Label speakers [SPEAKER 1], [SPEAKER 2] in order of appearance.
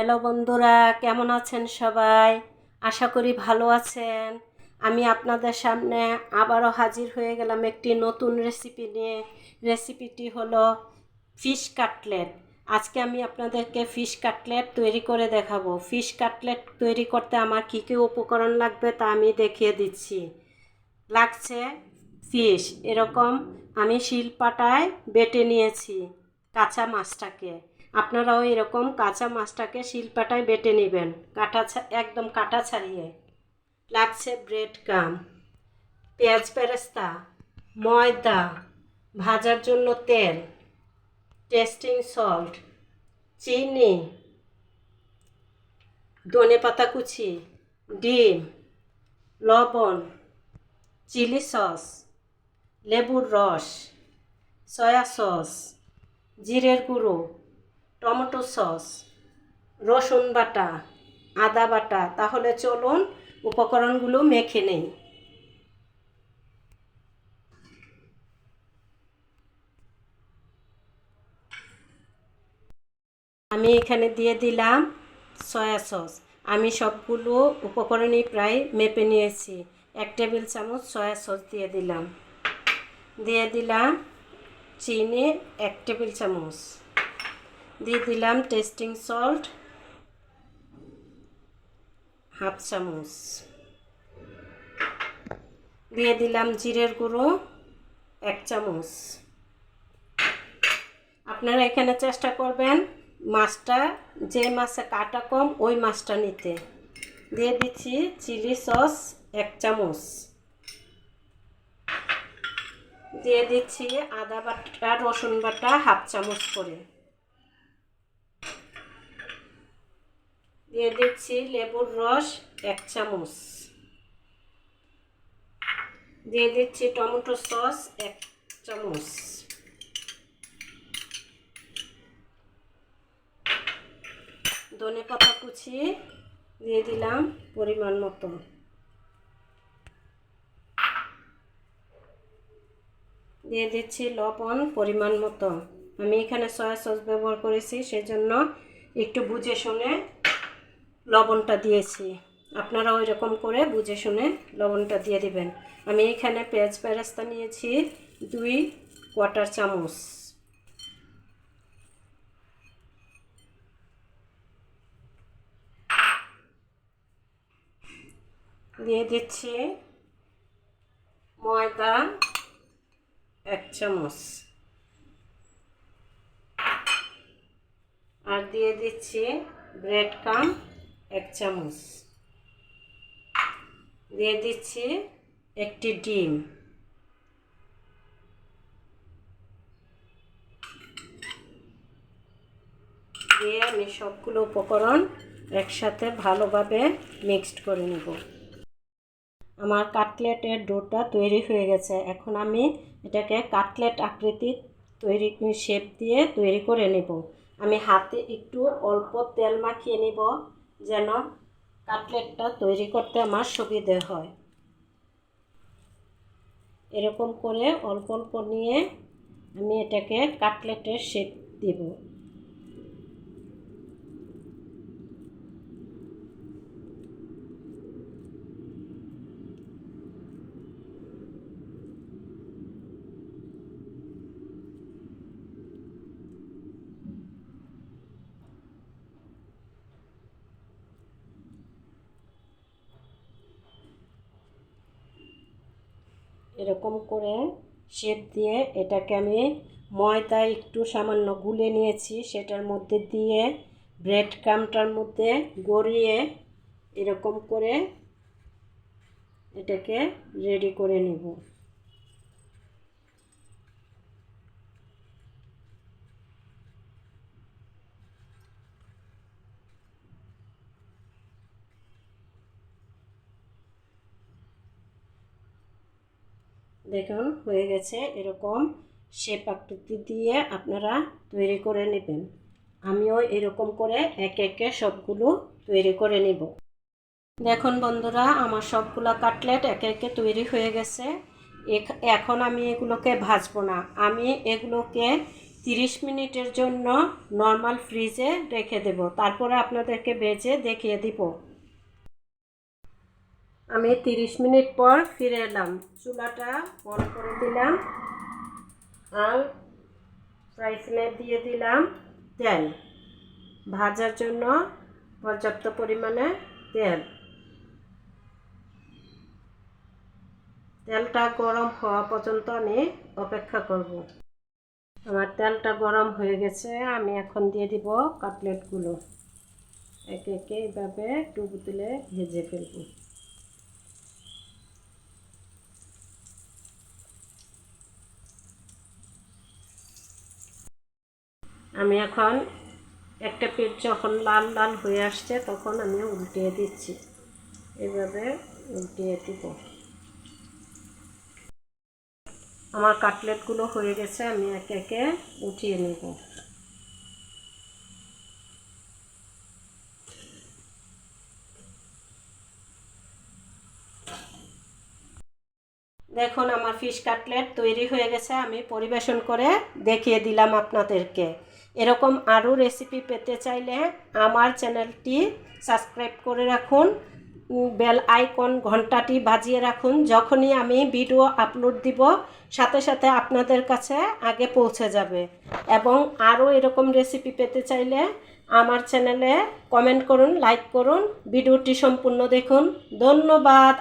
[SPEAKER 1] Hello বন্ধুরা, কেমন আছেন সবাই? আশা করি ভালো আছেন। আমি আপনাদের সামনে আবারও হাজির হয়ে গেলাম একটি নতুন রেসিপি নিয়ে। রেসিপিটি হলো ফিশ কাটলেট আজকে আমি আপনাদেরকে ফিশ কাটলেট তৈরি করে দেখাবো। ফিশ কাটলেট তৈরি করতে আমার কী কী উপকরণ লাগবে তা আমি দেখিয়ে দিচ্ছি। লাগছে ফিশ এরকম আমি শিলপাটায় বেটে নিয়েছি কাঁচা মাছটাকে। আপনারাও এরকম কাঁচা মাছটাকে শিলপাটায় বেটে নেবেন। কাটা একদম কাটা ছাড়িয়ে। লাগছে ব্রেড কাম পেঁয়াজ পেরেস্তা ময়দা, ভাজার জন্য তেল, টেস্টিং সল্ট, চিনি, ধনে পাতা কুচি, ডিম, লবণ, চিলি সস, লেবুর রস, সয়া সস, জিরের গুঁড়ো টমেটো সস, রসুন বাটা, আদা বাটা, তাহলে চলুন উপকরণগুলো মেখে নেই। আমি এখানে দিয়ে দিলাম সয়া সস। আমি সবগুলো উপকরণই প্রায় মেপে নিয়েছি। এক টেবিল চামচ সয়া সস দিয়ে দিলাম। দিয়ে দিলাম চিনি এক টেবিল চামচ। দিয়ে দিলাম টেস্টিং সল্ট, হাফ চামচ। দিয়ে দিলাম জিরের গুঁড়ো, এক চামচ। আপনারা এখানে চেষ্টা করবেন মাছটা, যে মাছে কাটা কম, ওই মাছটা নিতে। দিয়ে দিচ্ছি চিলি সস, এক চামচ। দিয়ে দিচ্ছি আদা বাটা, রসুন বাটা, হাফ চামচ করে। দিয়ে দিচ্ছি লেবুর রস এক চামচ। দিয়ে দিচ্ছি টমেটো সস এক চামচ। ধনে পাতা কুচি দিয়ে দিলাম পরিমাণ মতো। দিয়ে দিচ্ছি লবণ পরিমাণ মতো। আমি এখানে সয়া সস ব্যবহার করেছি, সেজন্য একটু বুঝে শুনে লবণটা দিয়েছি। আপনারা ওই রকম করে বুঝে শুনে লবণটা দিয়ে দিবেন। আমি এখানে পেঁয়াজ পেরাস্তা নিয়েছি দুই কোয়াটার চামচ। দিয়ে দিচ্ছি ময়দা এক চামচ। আর দিয়ে দিচ্ছি ব্রেড কাম এক চামচ। দিয়ে দিচ্ছি একটি ডিম। দিয়ে আমি সবগুলো উপকরণ একসাথে ভালোভাবে মিক্সড করে নেব। আমার কাটলেটের ডোটা তৈরি হয়ে গেছে। এখন আমি এটাকে কাটলেট আকৃতির তৈরি, শেপ দিয়ে তৈরি করে নেব। আমি হাতে একটু অল্প তেল মাখিয়ে নিব। যেন কাটলেটটা তৈরি করতে আমার সুবিধে হয়। এরকম করে অল্প অল্প নিয়ে আমি এটাকে কাটলেটের শেপ দেব। এরকম করে শেপ দিয়ে এটাকে আমি ময়দা একটু সামান্য গুলে নিয়েছি, সেটার মধ্যে দিয়ে ব্রেড কামটার মধ্যে গড়িয়ে এরকম করে এটাকে রেডি করে নেব। দেখুন, হয়ে গেছে এরকম শেপ আকৃতি দিয়ে আপনারা তৈরি করে নেবেন। আমিও এরকম করে একে একে সবগুলো তৈরি করে নেব। দেখুন বন্ধুরা, আমার সবগুলো কাটলেট একে একে তৈরি হয়ে গেছে। এখ- এখন আমি এগুলোকে ভাজবো না। আমি এগুলোকে তিরিশ মিনিটের জন্য নর্মাল ফ্রিজে রেখে দেব। তারপরে আপনাদেরকে ভেজে দেখিয়ে দিব। আমি তিরিশ মিনিট পর ফিরে এলাম। চুলাটা অন করে দিলাম। আর ফ্রাই প্যানে দিয়ে দিলাম তেল। ভাজার জন্য পর্যাপ্ত পরিমাণে তেল। তেলটা গরম হওয়া পর্যন্ত আমি অপেক্ষা করব। আমার তেলটা গরম হয়ে গেছে। আমি এখন দিয়ে দিব কাটলেটগুলো। একে একে এইভাবে ডুবো তুলে ভেজে ফেলব। আমি এখন একটা পেট যখন লাল লাল হয়ে আসছে, তখন আমি উল্টিয়ে দিচ্ছি। এভাবে উল্টিয়ে দিব। আমার কাটলেটগুলো হয়ে গেছে, আমি একে একে উঠিয়ে নেব। দেখুন, আমার ফিশ কাটলেট তৈরি হয়ে গেছে। আমি পরিবেশন করে দেখিয়ে দিলাম আপনাদেরকে। এরকম আরও রেসিপি পেতে চাইলে আমার চ্যানেলটি সাবস্ক্রাইব করে রাখুন। বেল আইকন ঘন্টাটি বাজিয়ে রাখুন। যখনই আমি ভিডিও আপলোড দিব, সাথে সাথে আপনাদের কাছে আগে পৌঁছে যাবে। এবং আরও এরকম রেসিপি পেতে চাইলে আমার চ্যানেলে কমেন্ট করুন লাইক করুন। ভিডিওটি সম্পূর্ণ দেখুন। ধন্যবাদ।